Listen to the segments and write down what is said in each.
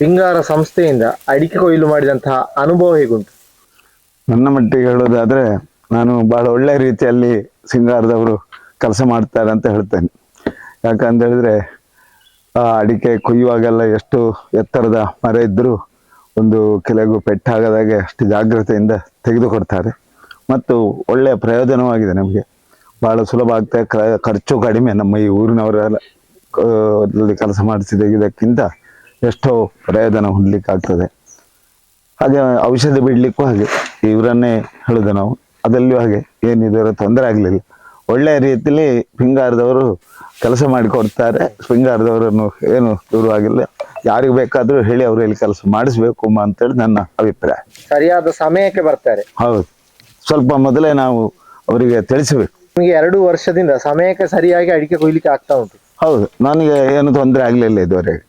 ಸಿಂಗಾರ ಸಂಸ್ಥೆಯಿಂದ ಅಡಿಕೆ ಕೊಯ್ಲು ಮಾಡಿದಂತಹ ಅನುಭವ ಹೇಗುಂಟು? ನನ್ನ ಮಟ್ಟಿಗೆ ಹೇಳೋದಾದ್ರೆ, ನಾನು ಬಹಳ ಒಳ್ಳೆ ರೀತಿಯಲ್ಲಿ ಸಿಂಗಾರದವರು ಕೆಲಸ ಮಾಡ್ತಾರೆ ಅಂತ ಹೇಳ್ತೇನೆ. ಯಾಕಂತ ಹೇಳಿದ್ರೆ, ಆ ಅಡಿಕೆ ಕೊಯ್ಯುವಾಗೆಲ್ಲ ಎಷ್ಟು ಎತ್ತರದ ಮರ ಇದ್ದರೂ ಒಂದು ಕೆಲವು ಪೆಟ್ಟಾಗದಾಗೆ ಅಷ್ಟು ಜಾಗ್ರತೆಯಿಂದ ತೆಗೆದುಕೊಡ್ತಾರೆ. ಮತ್ತು ಒಳ್ಳೆಯ ಪ್ರಯೋಜನವಾಗಿದೆ ನಮಗೆ. ಬಹಳ ಸುಲಭ ಆಗ್ತದೆ ಖರ್ಚು ಕಡಿಮೆ ನಮ್ಮ ಈ ಊರಿನವರೆಲ್ಲ ಕೆಲಸ ಮಾಡಿಸಿ ತೆಗೆದಕ್ಕಿಂತ ಎಷ್ಟೋ ಪ್ರಯೋಜನ ಹೊಂದಲಿಕ್ಕಾಗ್ತದೆ. ಹಾಗೆ ಔಷಧಿ ಬಿಡಲಿಕ್ಕೂ ಹಾಗೆ ಇವರನ್ನೇ ಹೇಳಿದೆ ನಾವು. ಅದಲ್ಲಿಯೂ ಹಾಗೆ ಏನು ತೊಂದರೆ ಆಗಲಿಲ್ಲ. ಒಳ್ಳೆಯ ರೀತಿಯಲ್ಲಿ ಶೃಂಗಾರದವರು ಕೆಲಸ ಮಾಡಿಕೊಡ್ತಾರೆ. ಶೃಂಗಾರದವರನ್ನು ಏನು ದೂರು ಆಗಿಲ್ಲ. ಯಾರಿಗೆ ಬೇಕಾದರೂ ಹೇಳಿ ಅವರಲ್ಲಿ ಕೆಲಸ ಮಾಡಿಸ್ಬೇಕು ಅಂತೇಳಿ ನನ್ನ ಅಭಿಪ್ರಾಯ. ಸರಿಯಾದ ಸಮಯಕ್ಕೆ ಬರ್ತಾರೆ. ಹೌದು. ಸ್ವಲ್ಪ ಮೊದಲೇ ನಾವು ಅವರಿಗೆ ತಿಳಿಸಬೇಕು. ನಿಮಗೆ ಎರಡು ವರ್ಷದಿಂದ ಸಮಯಕ್ಕೆ ಸರಿಯಾಗಿ ಅಡಿಕೆ ಕೊಯ್ಲಿಕ್ಕೆ ಆಗ್ತಾ ಉಂಟು. ಹೌದು. ನನಗೆ ಏನು ತೊಂದರೆ ಆಗಲಿಲ್ಲ ಇದುವರೆಗೆ.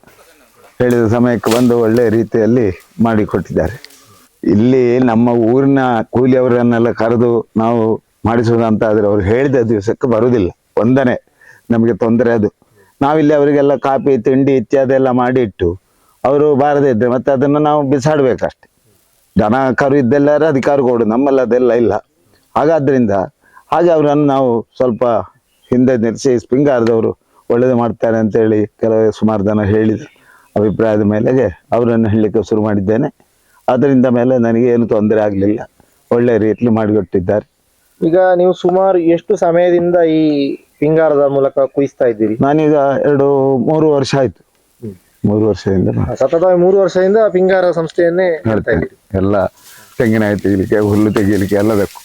ಹೇಳಿದ ಸಮಯಕ್ಕೆ ಬಂದು ಒಳ್ಳೆ ರೀತಿಯಲ್ಲಿ ಮಾಡಿಕೊಟ್ಟಿದ್ದಾರೆ. ಇಲ್ಲಿ ನಮ್ಮ ಊರಿನ ಕೂಲಿಯವರನ್ನೆಲ್ಲ ಕರೆದು ನಾವು ಮಾಡಿಸೋದಂತ ಆದರೆ ಅವ್ರು ಹೇಳಿದ ದಿವಸಕ್ಕೆ ಬರುವುದಿಲ್ಲ. ಒಂದನೇ ನಮಗೆ ತೊಂದರೆ ಅದು. ನಾವಿಲ್ಲಿ ಅವರಿಗೆಲ್ಲ ಕಾಫಿ ತಿಂಡಿ ಇತ್ಯಾದಿ ಎಲ್ಲ ಮಾಡಿ ಇಟ್ಟು ಅವರು ಬಾರದೇ ಇದ್ದರೆ ಮತ್ತೆ ಅದನ್ನು ನಾವು ಬಿಸಾಡಬೇಕಷ್ಟೆ. ದನ ಕರು ಇದ್ದೆಲ್ಲರ ಅಧಿಕಾರ ಕೊಡು, ನಮ್ಮಲ್ಲಿ ಅದೆಲ್ಲ ಇಲ್ಲ. ಹಾಗಾದ್ರಿಂದ ಹಾಗೆ ಅವರನ್ನು ನಾವು ಸ್ವಲ್ಪ ಹಿಂದೆ ನಿಲ್ಲಿಸಿ ಸ್ಪಿಂಗಾರದವರು ಒಳ್ಳೇದು ಮಾಡ್ತಾರೆ ಅಂತೇಳಿ ಕೆಲವೇ ಸುಮಾರು ಜನ ಹೇಳಿದ ಅಭಿಪ್ರಾಯದ ಮೇಲೆಗೆ ಅವರನ್ನು ಹೇಳಲಿಕ್ಕೆ ಶುರು ಮಾಡಿದ್ದೇನೆ. ಅದರಿಂದ ಮೇಲೆ ನನಗೆ ಏನು ತೊಂದರೆ ಆಗಲಿಲ್ಲ. ಒಳ್ಳೆ ರೀತಿಯಲ್ಲಿ ಮಾಡಿಕೊಟ್ಟಿದ್ದಾರೆ. ಈಗ ನೀವು ಸುಮಾರು ಎಷ್ಟು ಸಮಯದಿಂದ ಈ ಪಿಂಗಾರದ ಮೂಲಕ ಕುಯಿಸ್ತಾ ಇದ್ದೀರಿ? ನಾನೀಗ ಎರಡು ಮೂರು ವರ್ಷ ಆಯ್ತು. ಮೂರು ವರ್ಷದಿಂದ ಸತತವಾಗಿ ಮೂರು ವರ್ಷದಿಂದ ಪಿಂಗಾರ ಸಂಸ್ಥೆಯನ್ನೇ ಹೇಳ್ತಾ ಇದ್ದೀರಿ. ಎಲ್ಲ ತೆಂಗಿನಕಾಯಿ ತೆಗಿಲಿಕ್ಕೆ ಹುಲ್ಲು ತೆಗಿಲಿಕ್ಕೆ ಎಲ್ಲ ಬೇಕು.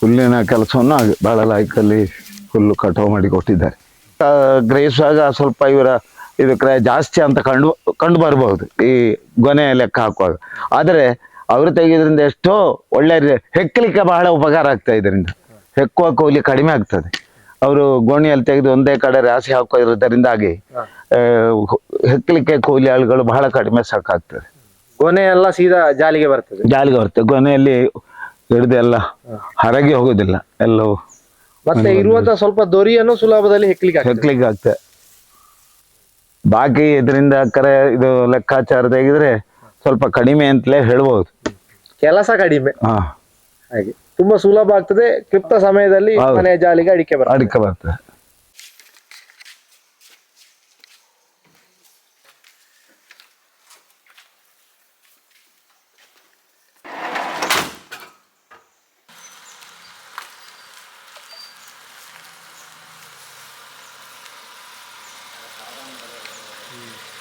ಹುಲ್ಲಿನ ಕೆಲಸವನ್ನು ಬಹಳ ಲಾಯ್ಕಲ್ಲಿ ಹುಲ್ಲು ಕಟಾವು ಮಾಡಿ ಕೊಟ್ಟಿದ್ದಾರೆ. ಗ್ರಹಿಸುವಾಗ ಸ್ವಲ್ಪ ಇವರ ಇದು ಕ್ರಯ ಜಾಸ್ತಿ ಅಂತ ಕಂಡು ಕಂಡು ಬರಬಹುದು ಈ ಗೊನೆ ಲೆಕ್ಕ ಹಾಕುವಾಗ. ಆದರೆ ಅವರು ತೆಗೆಯೋದ್ರಿಂದ ಎಷ್ಟೋ ಒಳ್ಳೆ ಹೆಕ್ಕಲಿಕ್ಕೆ ಬಹಳ ಉಪಕಾರ ಆಗ್ತಾ ಇದರಿಂದ ಹೆಕ್ಕುವ ಕೂಲಿ ಕಡಿಮೆ ಆಗ್ತದೆ. ಅವರು ಗೋಣಿಯಲ್ಲಿ ತೆಗೆದು ಒಂದೇ ಕಡೆ ರಾಶಿ ಹಾಕೋದ್ರಿಂದಾಗಿ ಹೆಕ್ಕಲಿಕ್ಕೆ ಕೂಲಿ ಆಳುಗಳು ಬಹಳ ಕಡಿಮೆ ಸಾಕಾಗ್ತದೆ. ಗೊನೆ ಎಲ್ಲ ಸೀದಾ ಜಾಲಿಗೆ ಬರ್ತದೆ. ಜಾಲಿಗೆ ಬರ್ತದೆ. ಗೊನೆಯಲ್ಲಿ ಹಿಡಿದು ಎಲ್ಲ ಹರಗಿ ಹೋಗೋದಿಲ್ಲ. ಎಲ್ಲವೂ ಮತ್ತೆ ಇರುವಂತ ಸ್ವಲ್ಪ ದೊರಿಯನ್ನು ಸುಲಭದಲ್ಲಿ ಹೆಕ್ಲಿಕ್ಕೆ ಹೆಕ್ಲಿಕ್ಕೆ ಆಗ್ತದೆ. ಬಾಕಿ ಇದರಿಂದ ಕರೆ ಇದು ಲೆಕ್ಕಾಚಾರ ತೆಗೆದ್ರೆ ಸ್ವಲ್ಪ ಕಡಿಮೆ ಅಂತಲೇ ಹೇಳ್ಬೋದು. ಕೆಲಸ ಕಡಿಮೆ. ಹಾ. ಹಾಗೆ. ತುಂಬಾ ಸುಲಭ ಆಗ್ತದೆ. ಕ್ಲಿಪ್ತ ಸಮಯದಲ್ಲಿ ಮನೆ ಮನೆಯ ಜಾಲಿಗೆ ಅಡಿಕೆ ಬರ್ತದೆ. ಅಡಿಕೆ ಬರ್ತದೆ. Mm.